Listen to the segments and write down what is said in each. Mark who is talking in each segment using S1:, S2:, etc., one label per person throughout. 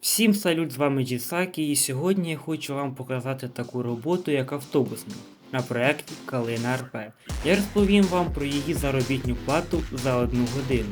S1: Всім салют, з вами Джісакі, і сьогодні я хочу вам показати таку роботу, як автобусник на проєкті Калина РП. Я розповім вам про її заробітну плату за одну годину.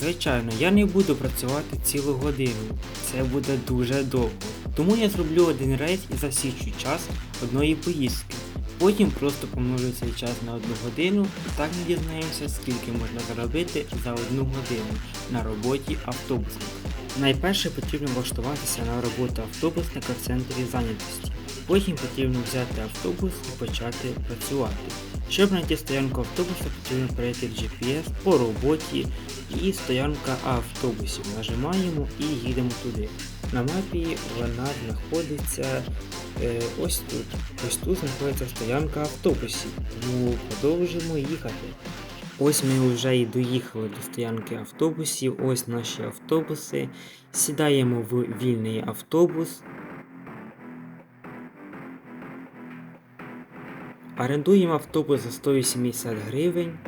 S1: Звичайно, я не буду працювати цілу годину, це буде дуже довго. Тому я зроблю один рейс і засічу час одної поїздки. Потім просто помножу цей час на одну годину і так ми дізнаємося, скільки можна заробити за одну годину на роботі автобусника. Найперше потрібно влаштуватися на роботу автобусника в центрі зайнятості. Потім потрібно взяти автобус і почати працювати. Щоб знайти стоянку автобуса, потрібно перейти в GPS по роботі і стоянка автобусів. Нажимаємо і їдемо туди. На мапі вона знаходиться е, ось тут. Ось тут знаходиться стоянка автобусів. Тому продовжимо їхати. Ось ми вже і доїхали до стоянки автобусів. Ось наші автобуси. Сідаємо в вільний автобус. Орендуємо автобус за 180 гривень.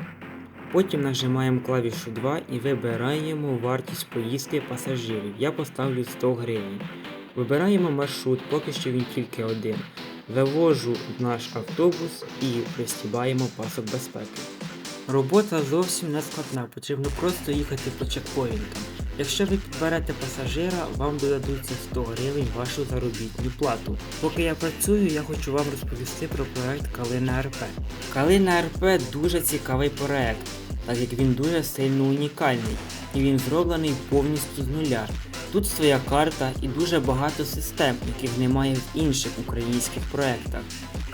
S1: Потім нажимаємо клавішу 2 і вибираємо вартість поїздки пасажирів. Я поставлю 100 гривень. Вибираємо маршрут, поки що він тільки один. Завожу наш автобус і пристібаємо пасок безпеки. Робота зовсім не складна, потрібно просто їхати по чекпоінтам. Якщо ви підберете пасажира, вам додадуться 100 гривень вашу заробітну плату. Поки я працюю, я хочу вам розповісти про проект Калина РП. Калина РП дуже цікавий проект, так як він дуже сильно унікальний і він зроблений повністю з нуля. Тут своя карта і дуже багато систем, яких немає в інших українських проектах.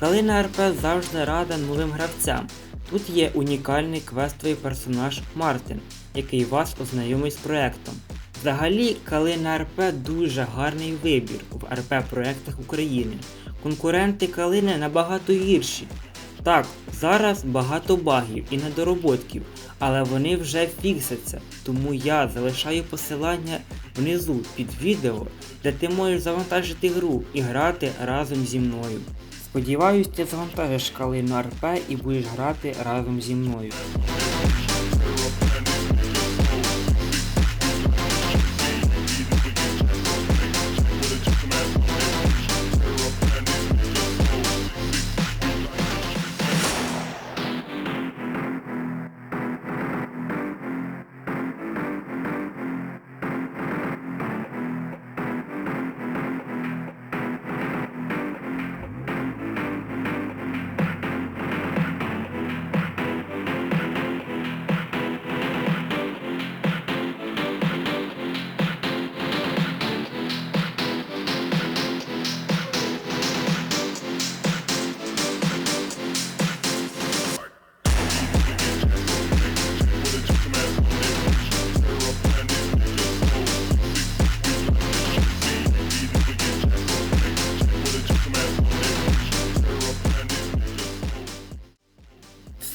S1: Калина РП завжди рада новим гравцям. Тут є унікальний квестовий персонаж Мартин, який вас ознайомить з проектом. Взагалі, Калина РП дуже гарний вибір в РП проектах України. Конкуренти Калини набагато гірші. Так, зараз багато багів і недороботків, але вони вже фіксяться, тому я залишаю посилання внизу під відео, де ти можеш завантажити гру і грати разом зі мною. Сподіваюсь, ти завантажиш Калину РП і будеш грати разом зі мною.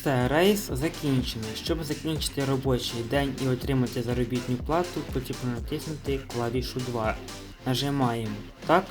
S1: Все, рейс закінчено. Щоб закінчити робочий день і отримати заробітну плату, потрібно натиснути клавішу 2. Нажимаємо так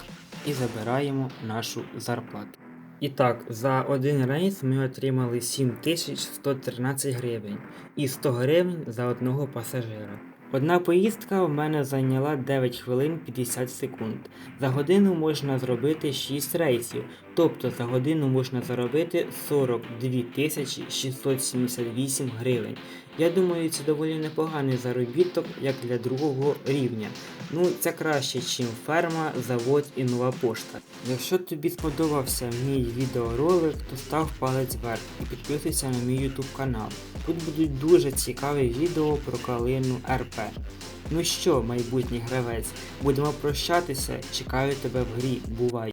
S1: і забираємо нашу зарплату. І так, за один рейс ми отримали 7113 гривень і 100 гривень за одного пасажира. Одна поїздка в мене зайняла 9 хвилин 50 секунд. За годину можна зробити 6 рейсів, тобто за годину можна заробити 42 тисячі 678 гривень. Я думаю, це доволі непоганий заробіток, як для другого рівня. Ну, це краще, ніж ферма, завод і нова пошта. Якщо тобі сподобався мій відеоролик, то став палець вверх і підписуйся на мій YouTube канал. Тут будуть дуже цікаві відео про калину РП. Ну що, майбутній гравець, будемо прощатися, чекаю тебе в грі, бувай!